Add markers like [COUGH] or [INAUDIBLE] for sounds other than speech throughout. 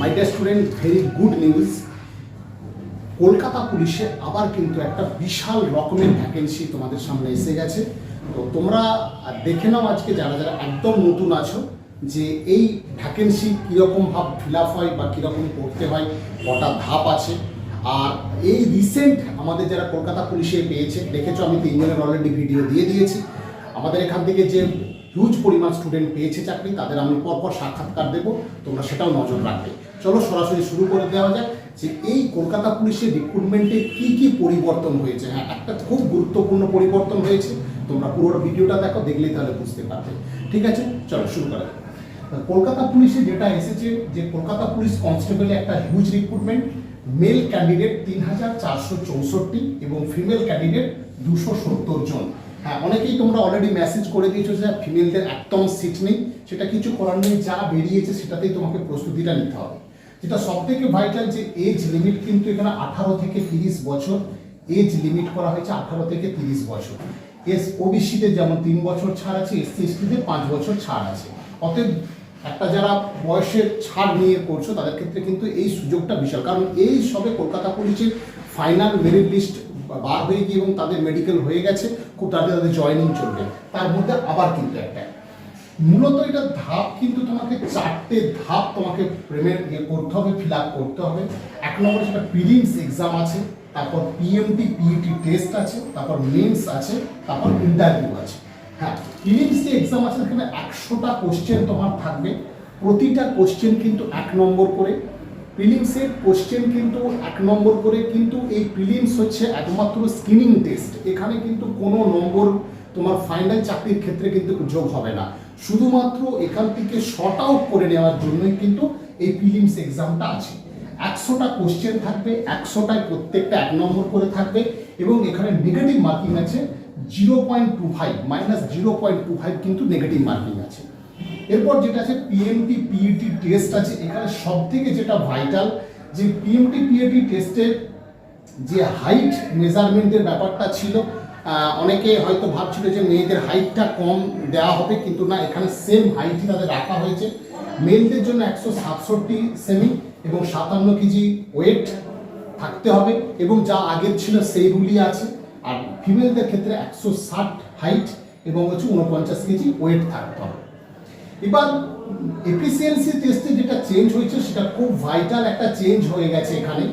My dear student very good news Kolkata পুলিশে আবার কিন্তু একটা বিশাল রকমের ভ্যাকেন্সি তোমাদের সামনে এসে গেছে। তো তোমরা দেখে নাও আজকে যারা যারা একদম নতুন আছো যে এই ভ্যাকেন্সি কীরকম ভাব ফিল আপ হয় বা কীরকম করতে হয়, কটা ধাপ আছে। আর এই রিসেন্ট আমাদের যারা কলকাতা পুলিশে পেয়েছে, দেখেছ আমি তিনজনের অলরেডি ভিডিও দিয়ে দিয়েছি। আমাদের এখান থেকে যে হিউজ পরিমাণ স্টুডেন্ট পেয়েছে চাকরি, তাদের আমি পরপর সাক্ষাৎকার দেবো, তোমরা সেটাও নজর রাখবে। চলো সরাসরি শুরু করে দেওয়া যাক যে এই কলকাতা পুলিশের রিক্রুটমেন্টে কি কি পরিবর্তন হয়েছে। হ্যাঁ একটা খুব গুরুত্বপূর্ণ পরিবর্তন হয়েছে। তোমরা পুরো ভিডিওটা দেখো, দেখলেই তাহলে বুঝতে পারবে। ঠিক আছে? চলো শুরু করা। কলকাতা পুলিশে যেটা এসেছে, যে কলকাতা পুলিশ কনস্টেবলে একটা হিউজ রিক্রুটমেন্ট মেল ক্যান্ডিডেট তিন হাজার চারশো চৌষট্টি এবং ফিমেল ক্যান্ডিডেট দুশো সত্তর জন। হ্যাঁ অনেকেই তোমরা অলরেডি মেসেজ করে দিয়েছ যে ফিমেলদের একদম সিট নেই, সেটা কিছু করার নেই, যা বেরিয়েছে সেটাতেই তোমাকে প্রস্তুতিটা নিতে হবে। যেটা সব থেকে ভাইটাল যে এজ লিমিট কিন্তু এখানে আঠারো থেকে তিরিশ বছর এজ লিমিট করা হয়েছে আঠারো থেকে তিরিশ বছর। এস ওবিসিতে যেমন তিন বছর ছাড় আছে এসসি এসটিতে পাঁচ বছর ছাড় আছে। অতএব একটা যারা বয়সের ছাড় নিয়ে করছ, তাদের ক্ষেত্রে কিন্তু এই সুযোগটা বিশাল। কারণ এই সবে কলকাতা পুলিশের ফাইনাল মেরিট লিস্ট বার হয়ে গিয়ে এবং তাদের মেডিকেল হয়ে গেছে, খুব তাড়াতাড়ি তাদের জয়নিং চলবে। তার মধ্যে আবার কিন্তু একটা। মূলত এটা ধাপ কিন্তু তোমাকে চারটে ধাপ তোমাকে প্রেমের ইয়ে করতে হবে ফিল আপ করতে হবে। এক নম্বরে সেটা প্রিলিমস এক্সাম আছে, তারপর পিএমটি পিইটি টেস্ট আছে, তারপর মেন্স আছে, তারপর ইন্টারভিউ আছে। হ্যাঁ প্রিলিমস যে এক্সাম আছে, সেখানে একশোটা কোশ্চেন তোমার থাকবে। প্রতিটা কোশ্চেন কিন্তু এক নম্বর করে প্রিলিমসের কোশ্চেন কিন্তু এক নম্বর করে কিন্তু এই প্রিলিমস হচ্ছে একমাত্র স্ক্রিনিং টেস্ট এখানে কিন্তু কোনো নম্বর তোমার ফাইনাল চাকরির ক্ষেত্রে কিন্তু যোগ হবে না। শুধুমাত্র এখান থেকে শর্ট আউট করে নেওয়ার জন্যই কিন্তু এই প্রিলিমস এক্সামটা আছে। একশোটা কোশ্চেন থাকবে, একশোটায় প্রত্যেকটা এক নম্বর করে থাকবে এবং এখানে নেগেটিভ মার্কিং আছে zero point two five minus zero point two five কিন্তু নেগেটিভ মার্কিং আছে। এরপর যেটা আছে পিএমটি পিইটি টেস্ট আছে, এখানে সব থেকে যেটা ভাইটাল যে পিএমটি পিইটি টেস্টের যে হাইট মেজারমেন্টের ব্যাপারটা ছিল অনেকে হয়তো ভাবছিল যে মেয়েদের হাইটটা কম দেওয়া হবে, কিন্তু না, এখানে সেম হাইটই তাদের রাখা হয়েছে। মেলদের জন্য একশো সাতষট্টি সেমি এবং সাতান্ন কেজি ওয়েট থাকতে হবে এবং যা আগের ছিল সেই রুলই আছে। আর ফিমেলদের ক্ষেত্রে একশো ষাট হাইট এবং হচ্ছে উনপঞ্চাশ কেজি ওয়েট থাকতে হবে। এবার এফিসিয়েন্সি টেস্টে যেটা চেঞ্জ হয়েছে, সেটা খুব ভাইটাল একটা চেঞ্জ হয়ে গেছে এখানে।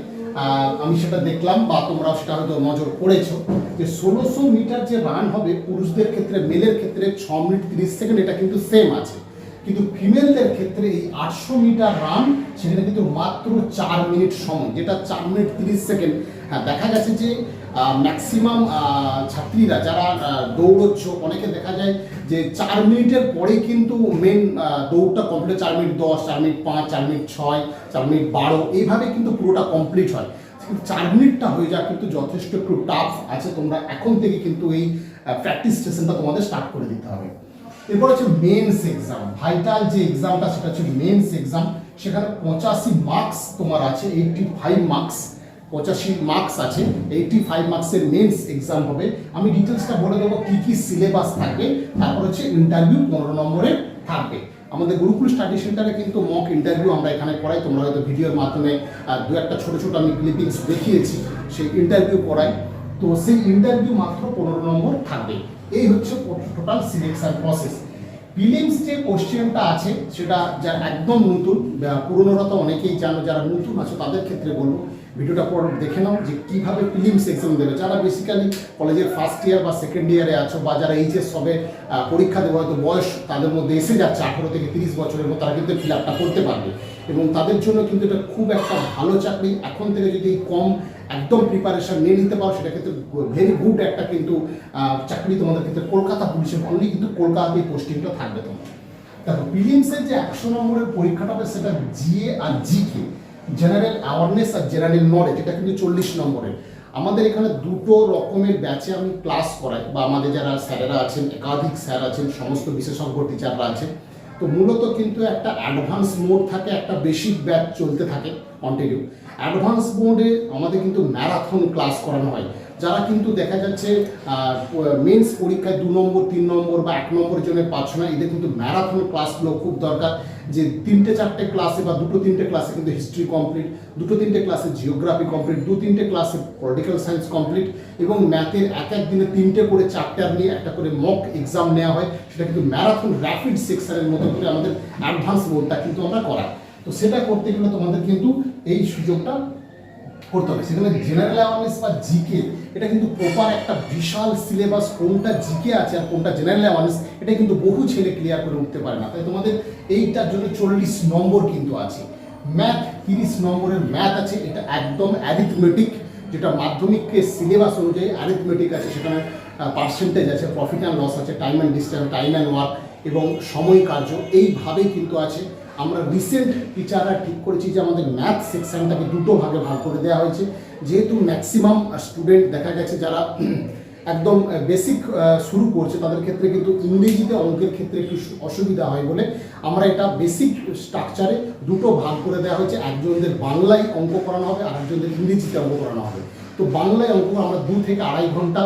আমি সেটা দেখলাম বা তোমরা সেটা হয়তো নজর করেছ যে ষোলোশো মিটার যে রান হবে, পুরুষদের ক্ষেত্রে, মেলের ক্ষেত্রে ছ মিনিট তিরিশ সেকেন্ড, এটা কিন্তু সেম আছে। কিন্তু ফিমেলদের ক্ষেত্রে এই আটশো মিটার রান সেখানে কিন্তু মাত্র চার মিনিট সময়, যেটা চার মিনিট তিরিশ সেকেন্ড। হ্যাঁ দেখা গেছে যে ম্যাক্সিমাম ছাত্রীরা যারা দৌড়চ্ছ, অনেকে দেখা যায় যে চার মিনিটের পরে কিন্তু মেন দৌড়টা কমপ্লিট চার মিনিট দশ, চার মিনিট পাঁচ, চার মিনিট ছয়, চার মিনিট বারো, এইভাবে কিন্তু পুরোটা কমপ্লিট হয়। চার মিনিটটা হয়ে যাওয়া কিন্তু যথেষ্ট একটু টাফ আছে। তোমরা এখন থেকে কিন্তু এই প্র্যাকটিস স্টেশনটা তোমাদের স্টার্ট করে দিতে হবে। এরপর হচ্ছে মেন্স এক্সাম ভাইটাল যে এক্সামটা সেটা হচ্ছে মেন্স এক্সাম সেখানে পঁচাশি মার্কস তোমার আছে এইটটি ফাইভ মার্কস পঁচাশি মার্কস আছে এইটি ফাইভ মার্কসের মেন্স এক্সাম হবে। আমি ডিটেলসটা বলে দেবো, কী কী সিলেবাস থাকবে তারপর হচ্ছে ইন্টারভিউ পনেরো নম্বরে থাকবে। আমাদের গুরুকুল স্টাডি সেন্টারে কিন্তু মক ইন্টারভিউ আমরা এখানে করাই, তোমরা হয়তো ভিডিওর মাধ্যমে দু একটা ছোটো ছোটো আমি ক্লিপিংস দেখিয়েছি, সেই ইন্টারভিউ করাই। তো সেই ইন্টারভিউ মাত্র পনেরো নম্বর থাকবে। এই হচ্ছে টোটাল সিলেকশন প্রসেস প্রিলিমস যে কোশ্চেনটা আছে, সেটা যারা একদম নতুন পুরনোরা তো অনেকেই জানো, যারা নতুন আছে, তাদের ক্ষেত্রে বলব, ভিডিওটা পর দেখে নাও যে কীভাবে প্রিলিমস এক্সাম দেবে। যারা বেসিক্যালি কলেজের ফার্স্ট ইয়ার বা সেকেন্ড ইয়ারে আছো, বা যারা এইচএস সবে পরীক্ষা দেবো হয়তো বয়স তাদের মধ্যে এসে যাচ্ছে, আঠেরো থেকে তিরিশ বছরের মধ্যে তারা কিন্তু ফিল আপটা করতে পারবে। এবং তাদের জন্য কিন্তু এটা খুব একটা ভালো চাকরি। এখন থেকে যদি কম একদম প্রিপারেশন নিয়ে নিতে পারো, সেটা কিন্তু ভেরি গুড একটা কিন্তু চাকরি তোমাদের ক্ষেত্রে কলকাতা পুলিশের অনলি কিন্তু কলকাতাতেই পোস্টিংটা থাকবে তোমার। দেখো প্রিলিমসের যে একশো নম্বরের পরীক্ষাটা হবে সেটা জিএ আর জিকে জেনারেল অ্যাওয়ারনেস আর জেনারেল নলেজ এটা কিন্তু চল্লিশ নম্বরের। আমাদের এখানে দুটো রকমের ব্যাচে আমি ক্লাস করাই, বা আমাদের যারা স্যারেরা আছেন, একাধিক স্যার আছেন, সমস্ত বিশেষজ্ঞ টিচাররা আছেন তো মূলত কিন্তু একটা অ্যাডভান্স মোড থাকে, একটা বেশি ব্যাচ চলতে থাকে কন্টিনিউ অ্যাডভান্স মোডে আমাদের কিন্তু ম্যারাথন ক্লাস করানো হয়। যারা কিন্তু দেখা যাচ্ছে মেন্স পরীক্ষায় দু নম্বর, তিন নম্বর বা এক নম্বরের জন্য পাচ্ছ না, এদের কিন্তু ম্যারাথন ক্লাসগুলো খুব দরকার, যে তিনটে, চারটে ক্লাসে বা দুটো, তিনটে ক্লাসে কিন্তু হিস্ট্রি কমপ্লিট দুটো, তিনটে ক্লাসে জিওগ্রাফি কমপ্লিট দু, তিনটে ক্লাসে পলিটিক্যাল সায়েন্স কমপ্লিট এবং ম্যাথের এক এক দিনে তিনটে করে চ্যাপ্টার নিয়ে একটা করে মক এক্সাম নেওয়া হয়, সেটা কিন্তু ম্যারাথন র্যাপিড সেকশনের মতো করে আমাদের অ্যাডভান্স বোর্ডটা কিন্তু আমরা করাই। তো সেটা করতে গেলে তোমাদের কিন্তু এই সুযোগটা করতে হবে। সেখানে জেনারেল অ্যাওয়ারনেস বা জিকে এটা কিন্তু প্রপার একটা বিশাল সিলেবাস কোনটা জিকে আছে আর কোনটা জেনারেল অ্যাওয়ারনেস এটা কিন্তু বহু ছেলে ক্লিয়ার করে উঠতে পারে না। তাই তোমাদের এইটার জন্য চল্লিশ নম্বর কিন্তু আছে। ম্যাথ তিরিশ নম্বরের ম্যাথ আছে, এটা একদম অ্যারিথমেটিক যেটা মাধ্যমিককে সিলেবাস অনুযায়ী অ্যারিথমেটিক আছে। সেখানে পার্সেন্টেজ আছে প্রফিট অ্যান্ড লস আছে time and distance time and work এবং সময় কার্য, এইভাবেই কিন্তু আছে। আমরা রিসেন্ট টিচাররা ঠিক করেছি যে আমাদের ম্যাথ সেকশনটাকে দুটো ভাগে ভাগ করে দেওয়া হয়েছে। যেহেতু ম্যাক্সিমাম স্টুডেন্ট দেখা গেছে যারা [CLEARS THROAT] একদম বেসিক শুরু করছে, তাদের ক্ষেত্রে কিন্তু ইংরেজিতে অঙ্কের ক্ষেত্রে একটু অসুবিধা হয় বলে আমরা এটা বেসিক স্ট্রাকচারে দুটো ভাগ করে দেওয়া হয়েছে। একজনদের বাংলায় অঙ্ক করানো হবে আর একজনদের ইংরেজিতে অঙ্ক করানো হবে। তো বাংলায় অঙ্ক আমরা দু থেকে আড়াই ঘণ্টা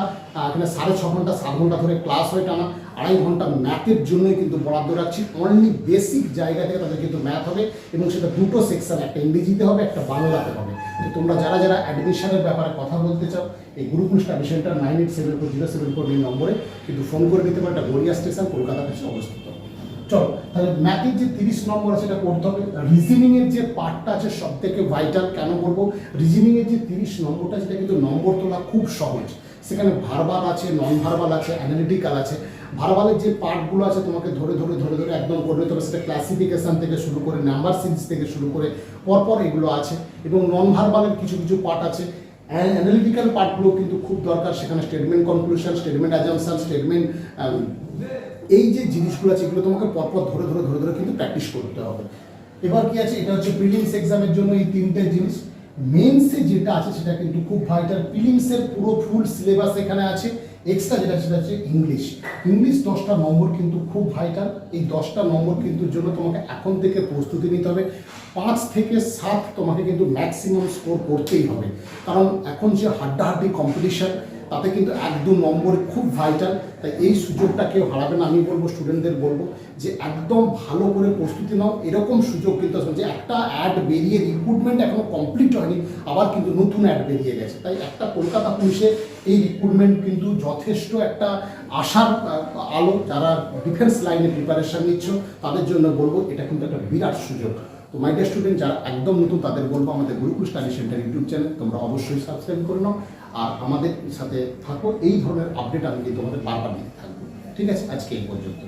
এখানে সাড়ে ছ ঘণ্টা, সাত ঘণ্টা ধরে ক্লাস হয় টানা। আড়াই ঘণ্টা ম্যাথের জন্যই কিন্তু বরাদ্দ রাখছি। অনলি বেসিক জায়গা থেকে তাদের কিন্তু ম্যাথ হবে এবং সেটা দুটো সেকশন একটা ইংরেজিতে হবে, একটা বাংলাতে হবে। তো তোমরা যারা যারা অ্যাডমিশনের ব্যাপারে কথা বলতে চাও, এই Gurukul study nine eight seven four zero seven four এই নম্বরে কিন্তু ফোন করে নিতে পারে। এটা গড়িয়া স্টেশন কলকাতা কাছে অবস্থিত। চলো, তাহলে ম্যাথের যে তিরিশ নম্বর আছে সেটা করতে হবে। রিজনিং এর যে পার্টটা আছে সব থেকে ভাইটাল কেন বলব রিজনিং এর যে তিরিশ নম্বরটা সেটা কিন্তু নম্বর তোলা খুব সহজ। সেখানে ভার্বাল আছে নন ভার্বাল আছে অ্যানালিটিক্যাল আছে। ভার্বালের যে পার্টগুলো আছে, তোমাকে ধরে ধরে ধরে ধরে একদম করে নিতে হবে সেটা ক্লাসিফিকেশন থেকে শুরু করে নাম্বার সিরিজ থেকে শুরু করে, পরপর এগুলো আছে। এবং নন ভার্বালের কিছু কিছু পার্ট আছে। অ্যানালিটিক্যাল পার্টগুলো কিন্তু খুব দরকার। সেখানে statement conclusion statement assumption statement এই যে জিনিসগুলো আছে, এগুলো তোমাকে পরপর ধরে ধরে ধরে ধরে কিন্তু প্র্যাকটিস করতে হবে। এবার কি আছে? এটা হচ্ছে প্রিলিমস এক্সামের জন্য এই তিনটে জিনিস। মেন্সে যেটা আছে, সেটা কিন্তু খুব ভাইটাল প্রিলিমসের পুরো ফুল সিলেবাস এখানে আছে। এক্সট্রা যেটা সেটা হচ্ছে ইংলিশ ইংলিশ দশটা নম্বর কিন্তু খুব ভাইটাল এই দশটা নম্বর কিন্তু জন্য তোমাকে এখন থেকে প্রস্তুতি নিতে হবে। পাঁচ থেকে সাত তোমাকে কিন্তু ম্যাক্সিমাম স্কোর করতেই হবে। কারণ এখন যে হাড্ডাহাড্ডি কম্পিটিশন তাতে কিন্তু এক দু নম্বর খুব ভাইটাল তাই এই সুযোগটা কেউ হারাবে না, আমি বলব স্টুডেন্টদের বলব যে একদম ভালো করে প্রস্তুতি নাও। এরকম সুযোগ কিন্তু আসবে যে একটা অ্যাড বেরিয়ে রিক্রুটমেন্ট এখনও কমপ্লিট হয়নি, আবার কিন্তু নতুন অ্যাড বেরিয়ে গেছে। তাই একটা কলকাতা পুলিশে এই রিক্রুটমেন্ট কিন্তু যথেষ্ট একটা আশার আলো। যারা ডিফেন্স লাইনে প্রিপারেশন নিচ্ছ, তাদের জন্য বলব, এটা কিন্তু একটা বিরাট সুযোগ। তো মাই ডিয়ার স্টুডেন্ট যারা একদম নতুন, তাদের বলব আমাদের Gurukul study centre YouTube channel, তোমরা অবশ্যই সাবস্ক্রাইব করে নাও। আর আমাদের সাথে থাকো। এই ধরনের আপডেট আমি কিন্তু তোমাদের বারবার দিতে থাকব। ঠিক আছে? আজকে এই পর্যন্ত